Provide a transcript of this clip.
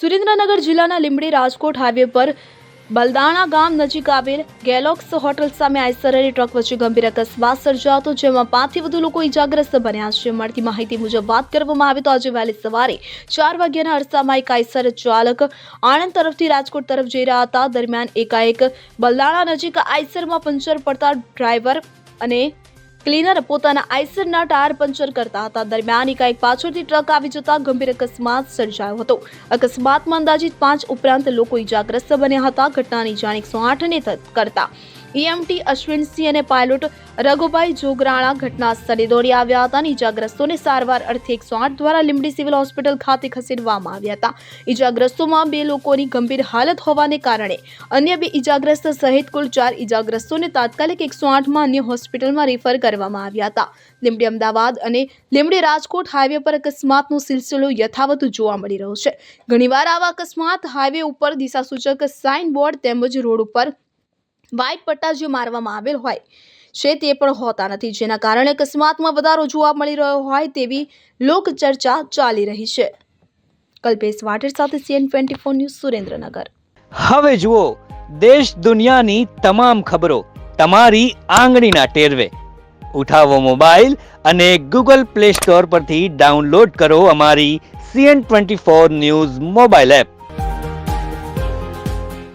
સુરેન્દ્રનગર જિલ્લાના લીંબડી રાજકોટ હાઈવે પર બલદાણા ગામ નજીક આવેલ ગેલોક્સ હોટલ સામે આઈસર અને ટ્રક વચ્ચે ગંભીર અકસ્માત સર્જાતો જેમાં પાંચથી વધુ લોકો ઇજાગ્રસ્ત બન્યા છે. મળતી માહિતી મુજબ વાત કરવામાં આવે તો આજે વહેલી સવારે ચાર વાગ્યાના અરસામાં એક આઈસર ચાલક આણંદ તરફથી રાજકોટ તરફ જઈ રહ્યા હતા. દરમિયાન એકાએક બલદાણા નજીક આઈસરમાં પંચર પડતા ડ્રાઈવર અને ક્લીનર પોતાના આઈસરના ટાયર પંચર કરતા હતા. દરમિયાન એકાએક પાછળથી ટ્રક આવી જતા ગંભીર અકસ્માત સર્જાયો હતો. અકસ્માતમાં અંદાજિત પાંચ ઉપરાંત લોકો ઇજાગ્રસ્ત બન્યા હતા. ઘટનાની જાણ એકસો આઠને કરતા ઈએમટી અશ્વિનસિંહ અને પાયલોટ રઘુભાઈ જોગરાણા ઘટના સ્થળે દોડી આવ્યા હતા અને ઇજાગ્રસ્તોને સારવાર અર્થે એકસો આઠ દ્વારા લીંબડી સિવિલ હોસ્પિટલ ખાતે ખસેડવામાં આવ્યા હતા. ઇજાગ્રસ્તોમાં બે લોકોની ગંભીર હાલત હોવાને કારણે અન્ય બે ઇજાગ્રસ્ત સહિત કુલ ચાર ઇજાગ્રસ્તોને તાત્કાલિક એકસો આઠમાં અન્ય હોસ્પિટલમાં રેફર કરવામાં આવ્યા હતા. લીંબડી અમદાવાદ અને લીંબડી રાજકોટ હાઈવે પર અકસ્માતનો સિલસિલો યથાવત જોવા મળી રહ્યો છે. ઘણીવાર આવા અકસ્માત હાઈવે ઉપર દિશાસૂચક સાઇન બોર્ડ તેમજ રોડ ઉપર વ્હાઇટ પટ્ટા જે મારવામાં આવેલ હોય છે તે પણ હોતા નથી. જેના કારણે અકસ્માતમાં વધારો જોવા મળી રહ્યો હોય તેવી લોકચર્ચા ચાલી રહી છે. કલ્પેશ વાટેર સાથે CN twenty four news Surendranagar. હવે જુઓ, દેશ દુનિયાની તમામ ખબરો તમારી આંગળીના ટેરવે. ઉઠાવો મોબાઈલ અને ગૂગલ પ્લે સ્ટોર પરથી ડાઉનલોડ કરો અમારી CN twenty four news mobile app.